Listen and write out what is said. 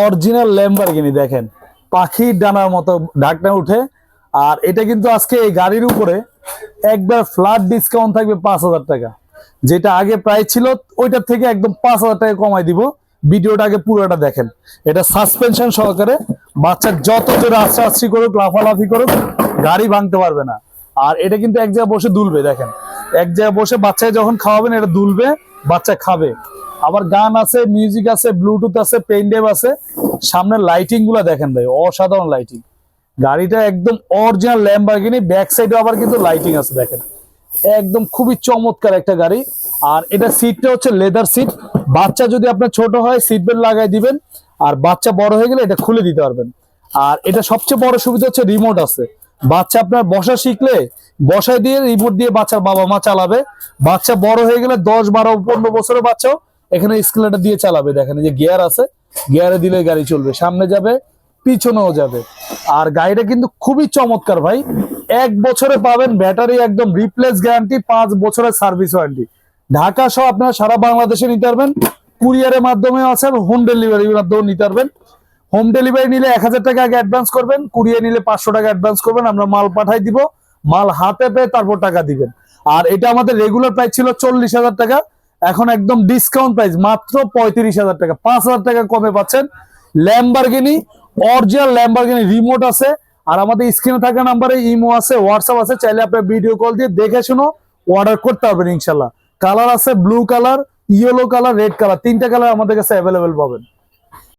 Original Lamborghini দেখেন। পাখির ডানার মতো ঢাকনা উঠে। আর এটা কিন্তু আজকে এই গাড়ির উপরে একবার ফ্ল্যাট ডিসকাউন্ট থাকবে পাঁচ হাজার টাকা। যেটা আগে প্রাইস ছিল, ওইটার থেকে একদম পাঁচ হাজার টাকা কমাই দিব। ভিডিওটা আগে পুরোটা দেখেন। এটা সাসপেনশন সহকারে বাচ্চা যত জোরে আস্তে করুক, লাফালাফি করুক, গাড়ি ভাঙতে পারবে না। আর এটা কিন্তু এক জায়গায় বসে দুলবে, দেখেন। এক জায়গায় বসে বাচ্চাকে যখন খাওয়াবেন, এটা দুলবে, বাচ্চা খাবে। আবার গান আছে মিউজিক আছে ব্লুটুথ আছে পেন আছে। সামনের লাইটিংগুলা দেখেন ভাই, অসাধারণ লাইটিং গাড়িটা একদম অরিজিনাল ল্যাম্বারগিনি ব্যাক সাইডে আবার কিন্তু লাইটিং আছে, দেখেন। একদম খুবই চমৎকার একটা গাড়ি। আর এটা সিটটা হচ্ছে লেদার সিট বাচ্চা যদি আপনার ছোট হয় সিট বেল্ট লাগাই দিবেন। আর বাচ্চা বড় হয়ে গেলে এটা খুলে দিতে পারবেন। আর এটা সবচেয়ে বড় সুবিধা হচ্ছে রিমোট আছে। বাচ্চা আপনার বসা শিখলে, বসায় দিয়ে রিমোট দিয়ে বাচ্চার বাবা মা চালাবে। বাচ্চা বড় হয়ে গেলে দশ, বারো, পনেরো বছরের বাচ্চাও এখানে স্কেলেটার দিয়ে চালাবে, দেখেন যে গিয়ার আছে, গিয়ারে দিলে গাড়ি চলবে, সামনে যাবে, পিছনেও যাবে। আর গাড়িটা কিন্তু খুবই চমৎকার ভাই, এক বছরে পাবেন ব্যাটারি একদম রিপ্লেস গ্যারান্টি পাঁচ বছরের সার্ভিস ওয়ারেন্টি ঢাকা সহ আপনারা সারা বাংলাদেশে নিতে পারবেন, কুরিয়ারের মাধ্যমে আছে হোম ডেলিভারির মাধ্যমে নিতে পারবেন। হোম ডেলিভারি নিলে এক হাজার টাকা আগে অ্যাডভান্স করবেন, কুরিয়ার নিলে পাঁচশো টাকা অ্যাডভান্স করবেন, আমরা মাল পাঠাই দিব, মাল হাতে পেয়ে তারপর টাকা দিবেন। আর এটা আমাদের রেগুলার প্রাইস ছিল চল্লিশ হাজার টাকা এখন একদম ডিসকাউন্ট প্রাইস মাত্র পঁয়ত্রিশ হাজার টাকা। পাঁচ হাজার টাকা কমে পাচ্ছেন ল্যাম্বারগিনি অরিজিনাল ল্যাম্বারগিনি রিমোট আছে। আর আমাদের স্ক্রিনে থাকা নাম্বারে ইমো আছে হোয়াটসঅ্যাপ আছে, চাইলে আপনি ভিডিও কল দিয়ে দেখে শুনো অর্ডার করতে পারবেন ইনশাল্লাহ কালার আছে blue colour yellow colour red colour তিনটা কালার আমাদের কাছে অ্যাভেলেবেল পাবেন।